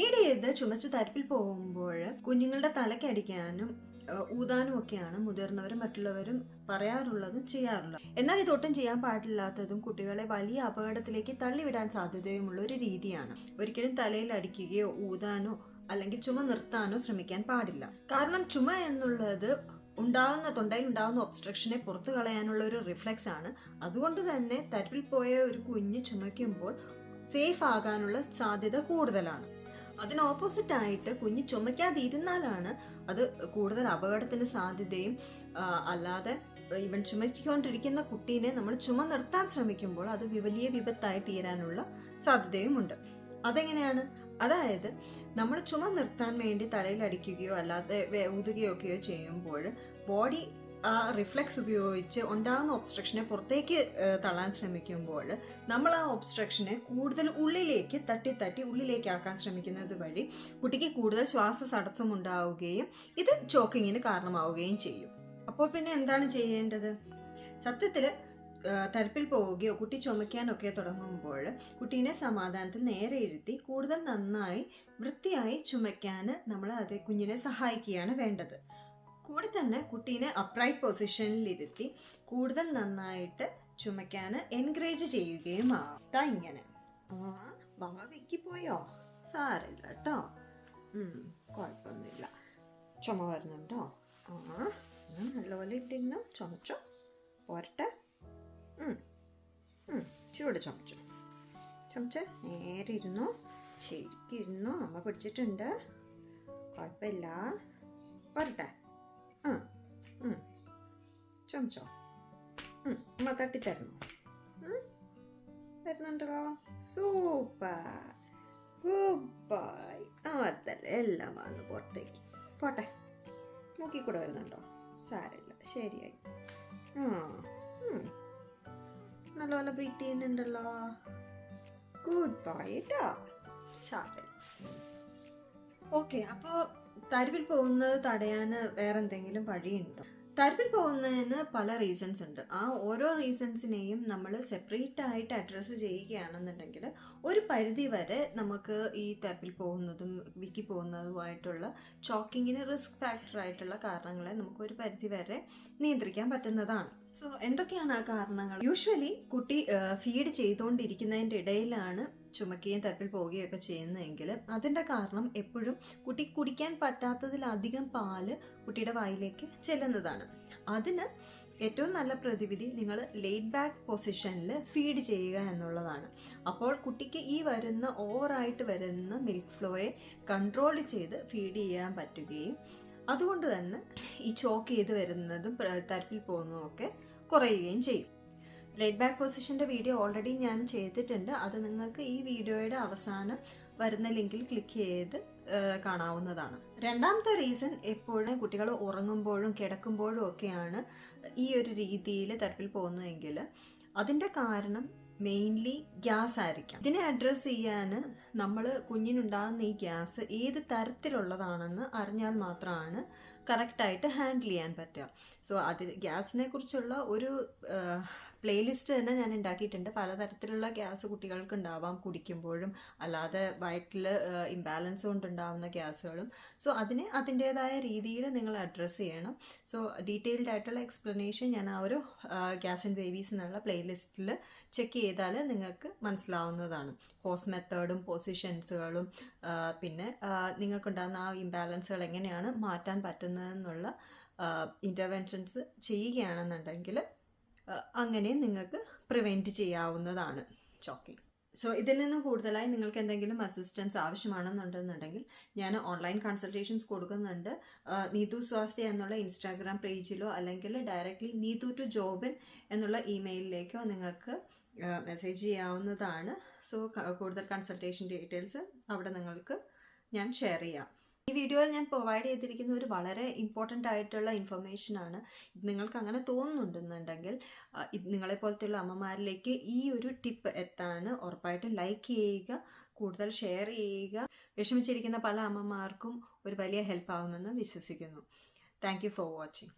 കുറച്ച് തരിപ്പിൽ പോകുമ്പോൾ കുഞ്ഞുങ്ങളുടെ തലക്കടിക്കാനും ഊതാനും ഒക്കെയാണ് മുതിർന്നവരും മറ്റുള്ളവരും പറയാറുള്ളതും ചെയ്യാറുള്ളത്. എന്നാൽ ഇതൊട്ടും ചെയ്യാൻ പാടില്ലാത്തതും കുട്ടികളെ വലിയ അപകടത്തിലേക്ക് തള്ളിവിടാൻ സാധ്യതയുമുള്ള ഒരു രീതിയാണ്. ഒരിക്കലും തലയിൽ അടിക്കുകയോ ഊതാനോ അല്ലെങ്കിൽ ചുമ നിർത്താനോ ശ്രമിക്കാൻ പാടില്ല. കാരണം ചുമ എന്നുള്ളത് ഉണ്ടാകുന്ന തൊണ്ടയിൽ ഉണ്ടാകുന്ന ഒബ്സ്ട്രക്ഷനെ പുറത്തു കളയാനുള്ള ഒരു റിഫ്ലക്സ് ആണ്. അതുകൊണ്ട് തന്നെ തരിപ്പിൽ പോയ ഒരു കുഞ്ഞ് ചുമയ്ക്കുമ്പോൾ സേഫ് ആകാനുള്ള സാധ്യത കൂടുതലാണ്. അതിന് ഓപ്പോസിറ്റ് ആയിട്ട് കുഞ്ഞ് ചുമയ്ക്കാതിരുന്നാലാണ് അത് കൂടുതൽ അപകടത്തിന് സാധ്യതയും അല്ലാതെ ഇവൻ ചുമച്ചുകൊണ്ടിരിക്കുന്ന കുട്ടീനെ നമ്മൾ ചുമ നിർത്താൻ ശ്രമിക്കുമ്പോൾ അത് വലിയ വിപത്തായി തീരാനുള്ള സാധ്യതയുമുണ്ട്. അതെങ്ങനെയാണ്? അതായത് നമ്മൾ ചുമ നിർത്താൻ വേണ്ടി തലയിൽ അടിക്കുകയോ അല്ലാതെ ഊതുകയോ ഒക്കെയോ ചെയ്യുമ്പോൾ ബോഡി ആ റിഫ്ലെക്സ് ഉപയോഗിച്ച് ഉണ്ടാകുന്ന ഒബ്സ്ട്രക്ഷനെ പുറത്തേക്ക് തള്ളാൻ ശ്രമിക്കുമ്പോൾ നമ്മൾ ആ ഒബ്സ്ട്രക്ഷനെ കൂടുതൽ ഉള്ളിലേക്ക് തട്ടി തട്ടി ഉള്ളിലേക്ക് ആക്കാൻ ശ്രമിക്കുന്നത് വഴി കുട്ടിക്ക് കൂടുതൽ ശ്വാസ തടസ്സം ഉണ്ടാവുകയും ഇത് ചോക്കിങ്ങിന് കാരണമാവുകയും ചെയ്യും. അപ്പോൾ പിന്നെ എന്താണ് ചെയ്യേണ്ടത്? സത്യത്തിൽ തരപ്പിൽ പോവുകയോ കുട്ടി ചുമയ്ക്കാനൊക്കെ തുടങ്ങുമ്പോൾ കുട്ടീനെ സമാധാനത്തിൽ നേരെ ഇരുത്തി കൂടുതൽ നന്നായി വൃത്തിയായി ചുമയ്ക്കാൻ നമ്മൾ അത് കുഞ്ഞിനെ സഹായിക്കുകയാണ് വേണ്ടത്. കൂടെ തന്നെ കുട്ടീനെ അപ്രൈറ്റ് പൊസിഷനിലിരുത്തി കൂടുതൽ നന്നായിട്ട് ചുമയ്ക്കാൻ എൻകറേജ് ചെയ്യുകയും ആവാ ഇങ്ങനെ. ആ ഭാവിക്ക് പോയോ സാറില്ല കേട്ടോ കുഴപ്പമൊന്നുമില്ല. ചുമ വരുന്നുണ്ടോ? ആ നല്ലപോലെ ഇട്ടിരുന്നു. ചുമച്ചോ. പോരട്ടെ. ചൂട് ചുമച്ചു. ചുമച്ച് നേരെ ഇരുന്നു. ശരിക്കും ഇരുന്നു അമ്മ പിടിച്ചിട്ടുണ്ട്. കുഴപ്പമില്ല. പോരട്ടെ. ചുമച്ചോ അമ്മ തട്ടിത്തരണോ? വരുന്നുണ്ടല്ലോ? സൂപ്പർ ഗുഡ് ബൈ അതല്ലേ. എല്ലാം വന്നു പുറത്തേക്ക്. പോട്ടെ. നോക്കി കൂടെ വരുന്നുണ്ടോ? സാരമില്ല. ശരിയായി. ആ. നല്ലപോലെ ബ്രീറ്റ് ചെയ്യുന്നുണ്ടല്ലോ ഗുഡ് ബൈ കേട്ടോ സാരമില്ല ഓക്കെ അപ്പോൾ തരുവിൽ പോകുന്നത് തടയാൻ വേറെ എന്തെങ്കിലും വഴിയുണ്ടോ? തരുവിൽ പോകുന്നതിന് പല റീസൺസ് ഉണ്ട്. ആ ഓരോ റീസൺസിനെയും നമ്മൾ സെപ്പറേറ്റ് ആയിട്ട് അഡ്രസ്സ് ചെയ്യുകയാണെന്നുണ്ടെങ്കിൽ ഒരു പരിധി വരെ നമുക്ക് ഈ തരപ്പിൽ പോകുന്നതും വിക്കി പോകുന്നതുമായിട്ടുള്ള ചോക്കിങ്ങിന് റിസ്ക് ഫാക്ടർ ആയിട്ടുള്ള കാരണങ്ങളെ നമുക്ക് ഒരു പരിധി വരെ നിയന്ത്രിക്കാൻ പറ്റുന്നതാണ്. സോ എന്തൊക്കെയാണ് ആ കാരണങ്ങൾ? യൂഷ്വലി കുട്ടി ഫീഡ് ചെയ്തുകൊണ്ടിരിക്കുന്നതിന്റെ ഇടയിലാണ് ചുമക്കുകയും പോവുകയും ഒക്കെ ചെയ്യുന്നതെങ്കിൽ അതിന്റെ കാരണം എപ്പോഴും കുട്ടി കുടിക്കാൻ പറ്റാത്തതിലധികം പാൽ കുട്ടിയുടെ വായിലേക്ക് ചെല്ലുന്നതാണ്. അതിന് ഏറ്റവും നല്ല പ്രതിവിധി നിങ്ങൾ ലേറ്റ് ബാക്ക് പൊസിഷനിൽ ഫീഡ് ചെയ്യുക എന്നുള്ളതാണ്. അപ്പോൾ കുട്ടിക്ക് ഈ വരുന്ന ഓവറായിട്ട് വരുന്ന മിൽക്ക് ഫ്ലോയെ കൺട്രോൾ ചെയ്ത് ഫീഡ് ചെയ്യാൻ പറ്റുകയും അതുകൊണ്ട് തന്നെ ഈ ചോക്ക് ചെയ്ത് വരുന്നതും തരപ്പിൽ പോകുന്നതും ഒക്കെ കുറയുകയും ചെയ്യും. ലേറ്റ് ബാക്ക് പൊസിഷന്റെ വീഡിയോ ഓൾറെഡി ഞാൻ ചെയ്തിട്ടുണ്ട്. അത് നിങ്ങൾക്ക് ഈ വീഡിയോയുടെ അവസാനം വരുന്ന ലിങ്കിൽ ക്ലിക്ക് ചെയ്ത് കാണാവുന്നതാണ്. രണ്ടാമത്തെ റീസൺ എപ്പോഴും കുട്ടികൾ ഉറങ്ങുമ്പോഴും കിടക്കുമ്പോഴും ഒക്കെയാണ് ഈ ഒരു രീതിയിൽ തരപ്പിൽ പോകുന്നതെങ്കിൽ അതിന്റെ കാരണം മെയിൻലി ഗ്യാസ് ആയിരിക്കാം. ഇതിനെ അഡ്രസ്സ് ചെയ്യാൻ നമ്മൾ കുഞ്ഞിനുണ്ടാകുന്ന ഈ ഗ്യാസ് ഏത് തരത്തിലുള്ളതാണെന്ന് അറിഞ്ഞാൽ മാത്രമാണ് കറക്റ്റായിട്ട് ഹാൻഡിൽ ചെയ്യാൻ പറ്റുക. സോ അതിൽ ഗ്യാസിനെ കുറിച്ചുള്ള ഒരു പ്ലേലിസ്റ്റ് തന്നെ ഞാൻ ഉണ്ടാക്കിയിട്ടുണ്ട്. പലതരത്തിലുള്ള ഗ്യാസ് കുട്ടികൾക്ക് ഉണ്ടാവാം കുടിക്കുമ്പോഴും അല്ലാതെ വയറ്റിൽ ഇംബാലൻസ് കൊണ്ടുണ്ടാവുന്ന ഗ്യാസുകളും. സോ അതിനെ അതിന്റേതായ രീതിയിൽ നിങ്ങൾ അഡ്രസ്സ് ചെയ്യണം. സോ ഡീറ്റെയിൽഡ് ആയിട്ടുള്ള എക്സ്പ്ലനേഷൻ ഞാൻ ആ ഒരു ഗ്യാസ് ആൻഡ് ബേബീസ് എന്നുള്ള പ്ലേലിസ്റ്റിൽ ചെക്ക് ചെയ്താൽ നിങ്ങൾക്ക് മനസ്സിലാവുന്നതാണ്. ഹോസ് മെത്തേഡും പൊസിഷൻസുകളും പിന്നെ നിങ്ങൾക്കുണ്ടാകുന്ന ആ ഇംബാലൻസുകൾ എങ്ങനെയാണ് മാറ്റാൻ പറ്റുന്നതെന്നുള്ള ഇന്റർവെൻഷൻസ് ചെയ്യുകയാണെന്നുണ്ടെങ്കിൽ അങ്ങനെ നിങ്ങൾക്ക് പ്രിവെന്റ് ചെയ്യാവുന്നതാണ്. ചോക്കിംഗ് സോ ഇതിൽ നിന്ന് കൂടുതലായി നിങ്ങൾക്ക് എന്തെങ്കിലും അസിസ്റ്റൻസ് ആവശ്യമാണെന്നുണ്ടെന്നുണ്ടെങ്കിൽ ഞാൻ ഓൺലൈൻ കൺസൾട്ടേഷൻസ് കൊടുക്കുന്നുണ്ട്. നീതു സ്വാസ്തി എന്നുള്ള ഇൻസ്റ്റാഗ്രാം പേജിലോ അല്ലെങ്കിൽ ഡയറക്റ്റ്ലി നീതു ടു ജോബിൻ എന്നുള്ള ഇമെയിലിലേക്കോ നിങ്ങൾക്ക് മെസ്സേജ് ചെയ്യാവുന്നതാണ്. സോ കൂടുതൽ കൺസൾട്ടേഷൻ ഡീറ്റെയിൽസ് അവിടെ നിങ്ങൾക്ക് ഞാൻ ഷെയർ ചെയ്യാം. ഈ വീഡിയോയിൽ ഞാൻ പ്രൊവൈഡ് ചെയ്തിരിക്കുന്ന ഒരു വളരെ ഇമ്പോർട്ടന്റ് ആയിട്ടുള്ള ഇൻഫർമേഷൻ ആണ്. നിങ്ങൾക്ക് അങ്ങനെ തോന്നുന്നുണ്ടെന്നുണ്ടെങ്കിൽ നിങ്ങളെ പോലത്തെ നിങ്ങളെ പോലത്തെയുള്ള അമ്മമാരിലേക്ക് ഈ ഒരു ടിപ്പ് എത്താൻ ഉറപ്പായിട്ടും ലൈക്ക് ചെയ്യുക കൂടുതൽ ഷെയർ ചെയ്യുക. വിഷമിച്ചിരിക്കുന്ന പല അമ്മമാർക്കും ഒരു വലിയ ഹെൽപ്പ് ആകുമെന്ന് വിശ്വസിക്കുന്നു. Thank for watching